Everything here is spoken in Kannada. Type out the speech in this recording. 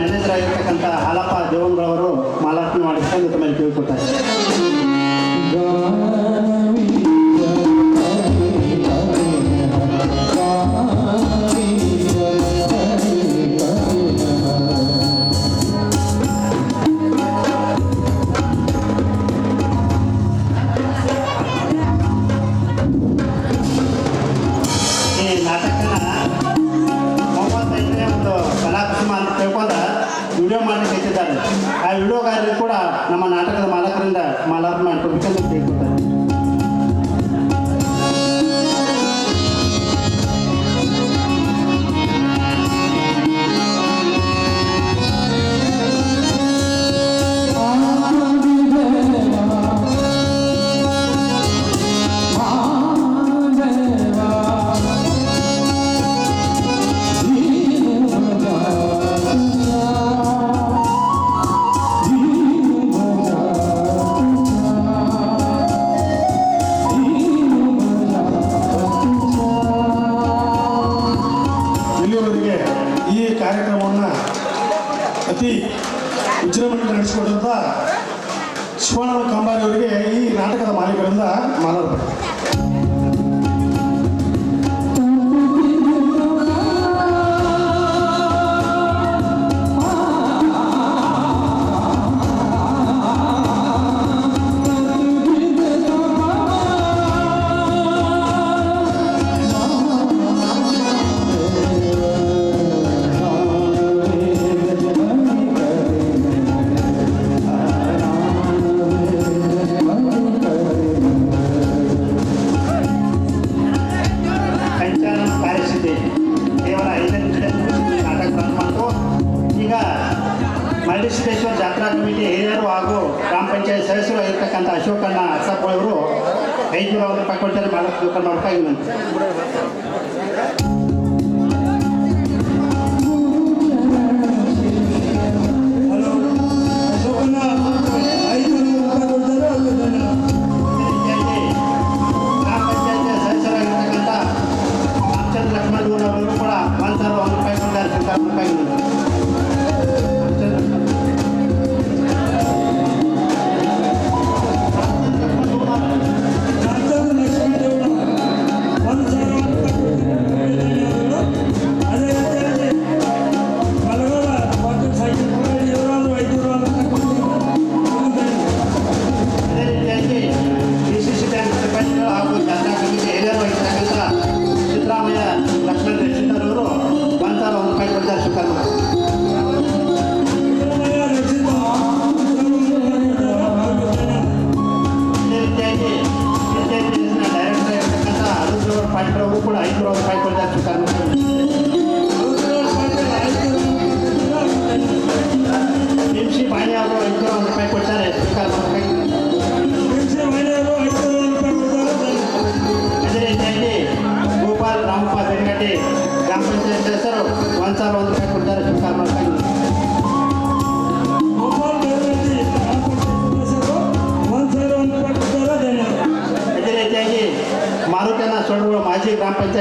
ಸದಸ್ಯರಾಗಿರ್ತಕ್ಕಂಥ ಹಾಲಪ್ಪ ದೇವಂಗಳವರು ಮಾಲಾರ್ಪಣೆ ಮಾಡಿಕೊಂಡು ತಮ್ಮಲ್ಲಿ ಕೇಳಿಕೊಡ್ತಾರೆ ತಿಳ್ಕೊಂಡ ವಿಡಿಯೋ ಮಾಡಲಿಕ್ಕೆ ಹೆಚ್ಚಿದ್ದಾರೆ ಆ ವಿಡಿಯೋಗಾರರು ಕೂಡ ನಮ್ಮ ನಾಟಕದ ಮಾಲಕರಿಂದ ಮಾಲಾರ್ಪಣೆ ಮಾಡಿಕೊಡ್ಬೇಕಂತ ಕೇಳ್ಕೊತಾರೆ ಕಾರ್ಯಕ್ರಮವನ್ನು ಅತಿ ವಿಜೃಂಭಣೆ ನಡೆಸಿಕೊಟ್ಟಂಥ ಶಿವಣ್ಣ ಕಂಬಾರಿ ಅವರಿಗೆ ಈ ನಾಟಕದ ಮಾಲೀಕರಿಂದ ಮಾಲಾರ್ಪಣೆ. ಗವಿಸಿದ್ದೇಶ್ವರ ಜಾತ್ರಾ ಕಮಿಟಿ ಹಿರಿಯರು ಹಾಗೂ ಗ್ರಾಮ ಪಂಚಾಯತ್ ಸದಸ್ಯರು ಆಗಿರ್ತಕ್ಕಂಥ ಅಶೋಕಣ್ಣ ಅರ್ಸಪ್ಪಳವರು ಐದುನೂರ ಒಂದು ರೂಪಾಯಿ ಕೊಡ್ತಾರೆ ಮಾಡೋದು ಮಾಡ್ತಾ ವಿನಂತಿ ಲಕ್ಷ್ಮಣ್ ಕೂಡ ಒಂದು ರೂಪಾಯಿ ಕೊಡ್ತಾರೆ ಅಂತ ರೂಪಾಯಿ